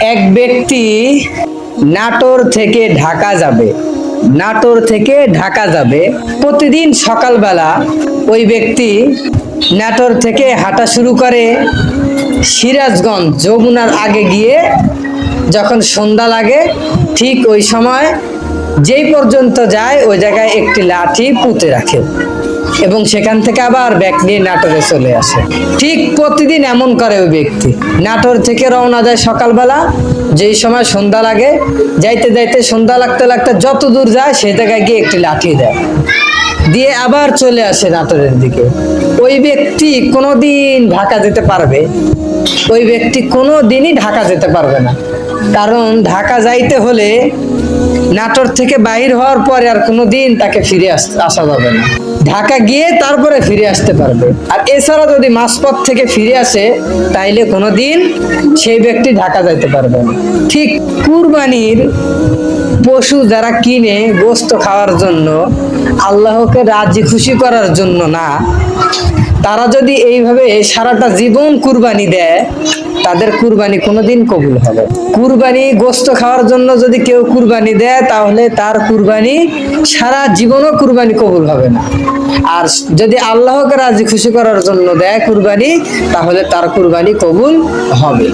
এক ব্যক্তি নাটোর থেকে ঢাকা যাবে। নাটোর থেকে ঢাকা যাবে। প্রতিদিন সকালবেলা ওই ব্যক্তি নাটোর থেকে হাঁটা শুরু করে সিরাজগঞ্জ যমুনার আগে গিয়ে যখন সন্ধ্যা লাগে, ঠিক ওই সময় যেই পর্যন্ত যায়, ওই জায়গায় একটি লাঠি পুঁতে রাখে। এবং সেখান থেকে আবার ব্যাগ নিয়ে নাটোরে চলে আসে। ঠিক প্রতিদিন এমন করে ওই ব্যক্তি। নাটোর থেকে রওনা যায় সকালবেলা, যেই সময় সন্ধ্যা লাগে। যাইতে যাইতে সন্ধ্যা লাগতে লাগতে যত দূর যায় সেই জায়গায় গিয়ে একটি লাঠি দেয়। দিয়ে আবার চলে আসে নাটোরের দিকে। ওই ব্যক্তি কোনোদিন ঢাকা যেতে পারবে। ওই ব্যক্তি কোনো দিনই ঢাকা যেতে পারবে না। কারণ ঢাকা যাইতে হলে নাটোর থেকে বাহির হওয়ার পরে আর কোনো দিন তাকে ফিরে আস- যাবে না। ঢাকা গিয়ে তারপরে ফিরে আসতে পারবে। আর এছাড়া যদি মাঝপথ থেকে ফিরে আসে, তাইলে কোনো দিন সেই ব্যক্তি ঢাকা যাইতে পারবে না। ঠিক কুরবানির পশু যারা কিনে গোস্ত খাওয়ার জন্য, আল্লাহকে রাজি খুশি করার জন্য না, তারা যদি এইভাবে সারাটা জীবন কুরবানি দেয় তাদের কুরবানি কোনোদিন কবুল হবে। কুরবানি গোস্ত খাওয়ার জন্য যদি কেউ কুরবানি দেয়, তাহলে তার কুরবানি সারা জীবনও কুরবানি কবুল হবে না। আর যদি আল্লাহকে রাজি খুশি করার জন্য দেয় কুরবানি, তাহলে তার কুরবানি কবুল হবে।